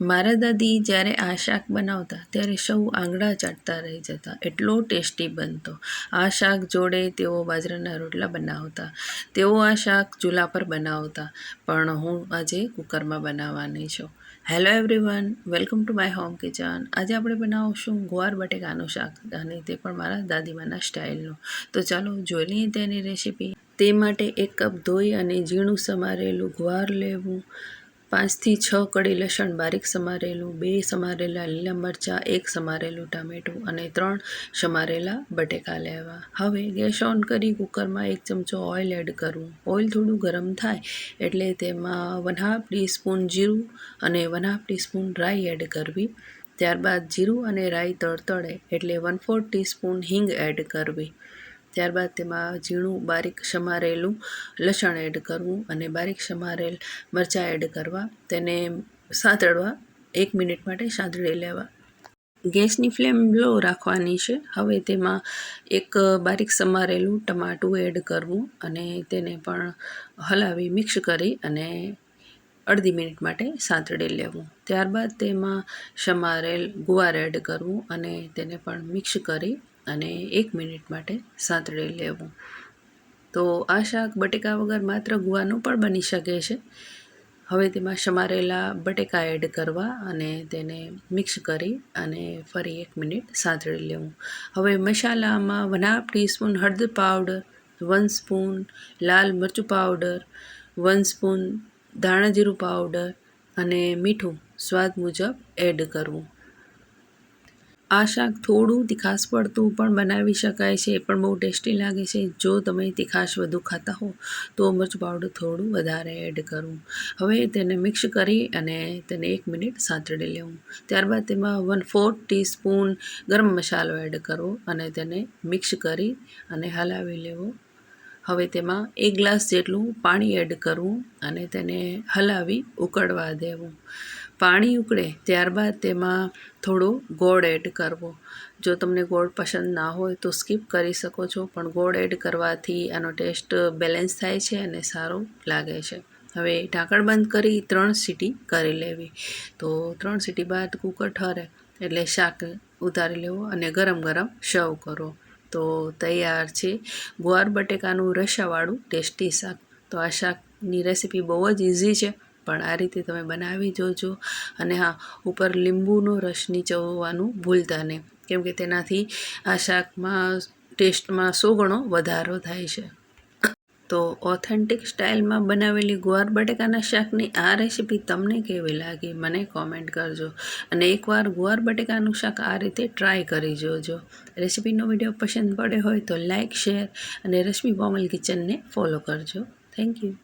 મારા દાદી જ્યારે આ શાક બનાવતા, ત્યારે સૌ આંગળા ચાટતા રહી જતા. એટલો ટેસ્ટી બનતો. આ શાક જોડે તેઓ બાજરાના રોટલા બનાવતા. તેઓ આ શાક ચૂલા પર બનાવતા. પણ હું આજે કુકરમાં બનાવવાની છું. Hello everyone welcome to my home kitchen આજે આપણે બનાવશું ગુવાર બટેકાનું શાક અને તે પણ મારા દાદીમાના સ્ટાઇલનું. તો ચાલો જોઈ લઈએ તેની રેસીપી તે માટે એક કપ ધોઈ અને ઝીણું સમારેલું ગુવાર લેવું. પાંચથી છ કડી લસણ બારીક સમારેલું, બે સમારેલા લીલા મરચાં, એક સમારેલું ટામેટું અને ત્રણ સમારેલા બટેકા લેવા. હવે ગેસ ઓન કરી કુકરમાં એક ચમચો ઓઇલ એડ કરવું ઓઇલ થોડું ગરમ થાય એટલે તેમાં વન હાફ ટીસ્પૂન જીરું અને વન હાફ ટીસ્પૂન રાઈ એડ કરવી. ત્યારબાદ જીરું અને રાઈ તળતળે એટલે વન ફોર ટીસ્પૂન હિંગ એડ કરવી. ત્યારબાદ તેમાં ઝીણું બારીક સમારેલું લસણ એડ કરવું અને બારીક સમારેલ મરચાં એડ કરવા. તેને સાંતળવા એક મિનિટ માટે સાંતળી લેવા. ગેસની ફ્લેમ લો રાખવાની છે. હવે તેમાં એક બારીક સમારેલું ટમાટું એડ કરવું અને તેને પણ હલાવી મિક્સ કરી અને અડધી મિનિટ માટે સાંતળી લેવું. ત્યારબાદ તેમાં સમારેલ ગુવાર એડ કરવું અને તેને પણ મિક્સ કરી અને એક મિનિટ માટે સાંતળી લેવું. તો આ શાક બટેકા વગર માત્ર ગુવાનું પણ બની શકે છે. હવે તેમાં સમારેલા બટેકા એડ કરવા અને તેને મિક્સ કરી અને ફરી એક મિનિટ સાંતળી લેવું. હવે મસાલામાં વન હાફ ટીસ્પૂન હળદર પાવડર, વન સ્પૂન લાલ મરચું પાવડર, વન સ્પૂન ધાણા જીરું પાવડર અને મીઠું સ્વાદ મુજબ એડ કરવું. આ શાક થોડું તીખાશ પડતું પણ બનાવી શકાય છે, પણ બહુ ટેસ્ટી લાગે છે. જો તમે તીખાશ વધુ ખાતા હો, તો મરચું પાવડર થોડું વધારે એડ કરવું હવે તેને મિક્સ કરી અને તેને એક મિનિટ સાંતળી લેવું. ત્યારબાદ તેમાં વન ફોર્થ ટીસ્પૂન ગરમ મસાલો એડ કરવો અને તેને મિક્સ કરી અને હલાવી લેવો. હવે તેમાં એક ગ્લાસ જેટલું પાણી એડ કરવું અને તેને હલાવી ઉકળવા દેવું. પાણી ઉકળે ત્યારબાદ તેમાં થોડો ગોળ એડ કરવો. જો તમને ગોળ પસંદ ના હોય તો સ્કીપ કરી શકો છો, પણ ગોળ એડ કરવાથી આનો ટેસ્ટ બેલેન્સ થાય છે અને સારો લાગે છે. હવે ઢાંકણ બંધ કરી ત્રણ સીટી કરી લેવી. તો ત્રણ સીટી બાદ કુકર ઠરે એટલે શાક ઉતારી લેવો અને ગરમ ગરમ સર્વ કરો. તો તૈયાર છે ગુવાર બટેકાનું રસાવાળું ટેસ્ટી શાક. તો આ શાકની રેસીપી બહુ જ ઇઝી છે. પણ આ રીતે તમે બનાવી જોજો. અને હા, ઉપર લીંબુનો રસ નીચવવાનું ભૂલતા નહીં. કેમ કે તેનાથી આ શાકમાં ટેસ્ટમાં સો ગણો વધારો થાય છે. તો ઓથેન્ટિક સ્ટાઇલમાં બનાવેલી ગુવાર બટેકાના શાકની આ રેસીપી તમને કેવી લાગી મને કોમેન્ટ કરજો. અને એકવાર ગુવાર બટેકાનું શાક આ રીતે ટ્રાય કરી જોજો. રેસીપીનો વીડિયો પસંદ પડે હોય તો લાઇક શેર અને રશ્મિ બોમલ કિચનને ફોલો કરજો. Thank you.